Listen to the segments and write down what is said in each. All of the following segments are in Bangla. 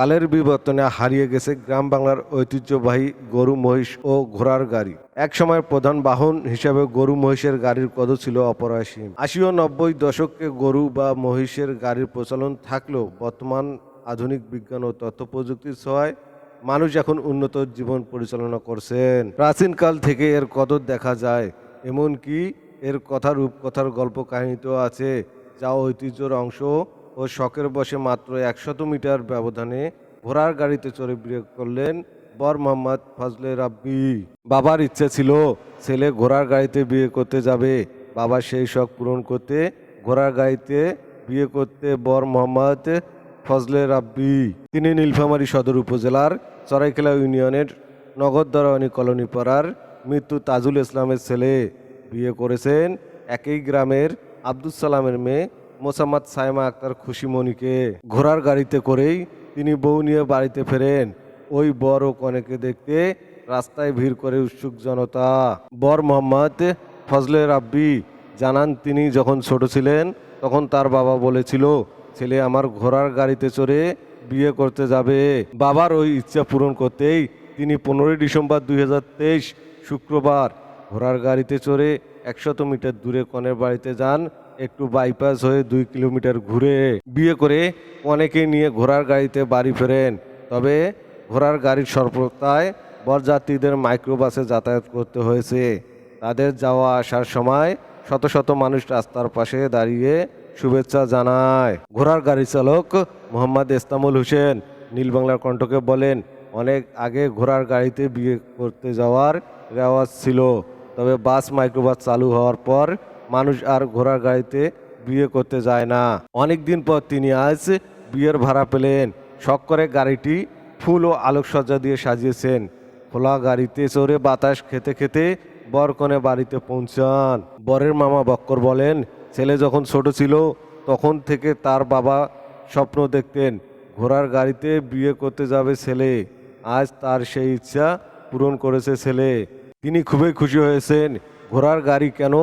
কালের বিবর্তনে হারিয়ে গেছে গ্রাম বাংলার ঐতিহ্যবাহী গরু, মহিষ ও ঘোড়ার গাড়ি। একসময় প্রধান বাহন হিসাবে গরু, মহিষের গাড়ির কদ ছিল অপরাসীম। আশি ও নব্বই দশকে গরু বা মহিষের গাড়ির প্রচলন থাকলেও বর্তমান আধুনিক বিজ্ঞান ও তথ্য প্রযুক্তির সহায় মানুষ এখন উন্নত জীবন পরিচালনা করছেন। প্রাচীনকাল থেকে এর কদর দেখা যায়, এমনকি এর কথা রূপকথার গল্প কাহিনীতেও আছে, যা ঐতিহ্যর অংশ ও শখের বসে মাত্র একশত মিটার ব্যবধানে ঘোড়ার গাড়িতে চড়ে বিয়ে করলেন বর মোহাম্মদ ফজলে রাব্বি। বাবার ইচ্ছে ছিল ছেলে ঘোড়ার গাড়িতে বিয়ে করতে যাবে। বাবা সেই শখ পূরণ করতে ঘোড়ার গাড়িতে বিয়ে করতে বর মোহাম্মদ ফজলে রাব্বি। তিনি নীলফামারী সদর উপজেলার চরাইখেলা ইউনিয়নের নগরদরানি কলোনি পাড়ার মৃত্যু তাজুল ইসলামের ছেলে। বিয়ে করেছেন একই গ্রামের আব্দুল সালামের মেয়ে মোসাম্মদ সাইমা আক্তার খুশিমণিকে ঘোড়ার গাড়িতে করেই তিনি বউ নিয়ে বাড়িতে ফেরেন। ওই বর ও কনেকে দেখতে রাস্তায় ভিড় করে উৎসুক জনতা। বর মোহাম্মদ ফজলে রাব্বি জানান, তিনি যখন ছোট ছিলেন, তখন তার বাবা বলেছিল, ছেলে আমার ঘোড়ার গাড়িতে চড়ে বিয়ে করতে যাবে। বাবার ওই ইচ্ছা পূরণ করতেই তিনি পনেরোই ডিসেম্বর দুই হাজার তেইশ শুক্রবার ঘোড়ার গাড়িতে চড়ে একশত মিটার দূরে কনের বাড়িতে যান। একটু বাইপাস হয়ে দুই কিলোমিটার ঘুরে বিয়ে করে অনেকে নিয়ে ঘোড়ার গাড়িতে বাড়ি ফেরেন। তবে ঘোড়ার গাড়ির সর্বতায় বরযাত্রীদের মাইক্রোবাসে যাতায়াত করতে হয়েছে। তাদের যাওয়া আসার সময় শত শত মানুষ রাস্তার পাশে দাঁড়িয়ে শুভেচ্ছা জানায়। ঘোড়ার গাড়ি চালক মোহাম্মদ ইস্তামুল হোসেন নীলবাংলার কণ্ঠকে বলেন, অনেক আগে ঘোড়ার গাড়িতে বিয়ে করতে যাওয়ার রেওয়াজ ছিল, তবে বাস মাইক্রোবাস চালু হওয়ার পর মানুষ আর ঘোড়ার গাড়িতে বিয়ে করতে যায় না। অনেক দিন পর তিনি আজ বিয়ের ভাড়া পেলেন। শখ করে গাড়িটি ফুল ও আলোকসজ্জা দিয়ে সাজিয়েছেন। খোলা গাড়িতে চড়ে বাতাস খেতে খেতে বর কনে বাড়িতে পৌঁছান। বরের মামা বক্কর বলেন, ছেলে যখন ছোট ছিল, তখন থেকে তার বাবা স্বপ্ন দেখতেন, ঘোড়ার গাড়িতে বিয়ে করতে যাবে ছেলে। আজ তার সেই ইচ্ছা পূরণ করেছে ছেলে। তিনি খুবই খুশি হয়েছেন, ঘোড়ার গাড়ি কেন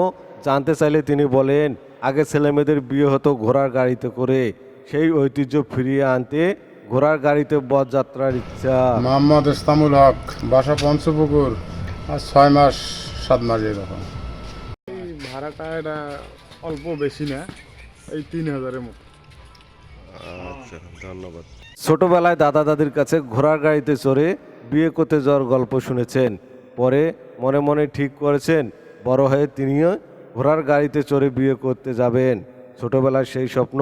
জানতে চাইলে তিনি বলেন আগে ছেলেমেয়েদের বিয়ে হতো ঘোড়ার গাড়িতে করে সেই ঐতিহ্য ফিরিয়ে আনতে ঘোড়ার গাড়িতে পথযাত্রার ইচ্ছা। মোহাম্মদ ইস্তামুল হক বাসা পঞ্চপুকুর আর ছয় মাস সাত মাস এরকম। ভাড়াটা এটা অল্প বেশি না এই তিন হাজারের মতো। আচ্ছা ধন্যবাদ। ছোটবেলায় দাদা দাদির কাছে ঘোড়ার গাড়িতে চড়ে বিয়ে করতে যাওয়ার গল্প শুনেছেন। পরে মনে মনে ঠিক করেছেন বড় হয়ে তিনিও ঘোড়ার গাড়িতে চড়ে বিয়ে করতে যাবেন। ছোটবেলার সেই স্বপ্ন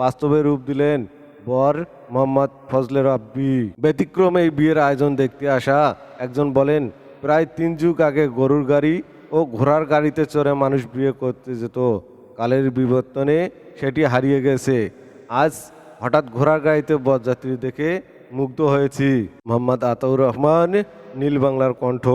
বাস্তবে রূপ দিলেন বর মোহাম্মদ ফজলে রাব্বি। ব্যতিক্রমে এই বিয়ের আয়োজন দেখতে আসা একজন বলেন, প্রায় তিন যুগ আগে গরুর গাড়ি ও ঘোড়ার গাড়িতে চড়ে মানুষ বিয়ে করতে যেত। কালের বিবর্তনে সেটি হারিয়ে গেছে। আজ হঠাৎ ঘোড়ার গাড়িতে বরযাত্রী দেখে মুগ্ধ হয়েছি। মোহাম্মদ আতাউর রহমান, নীল বাংলার কণ্ঠ।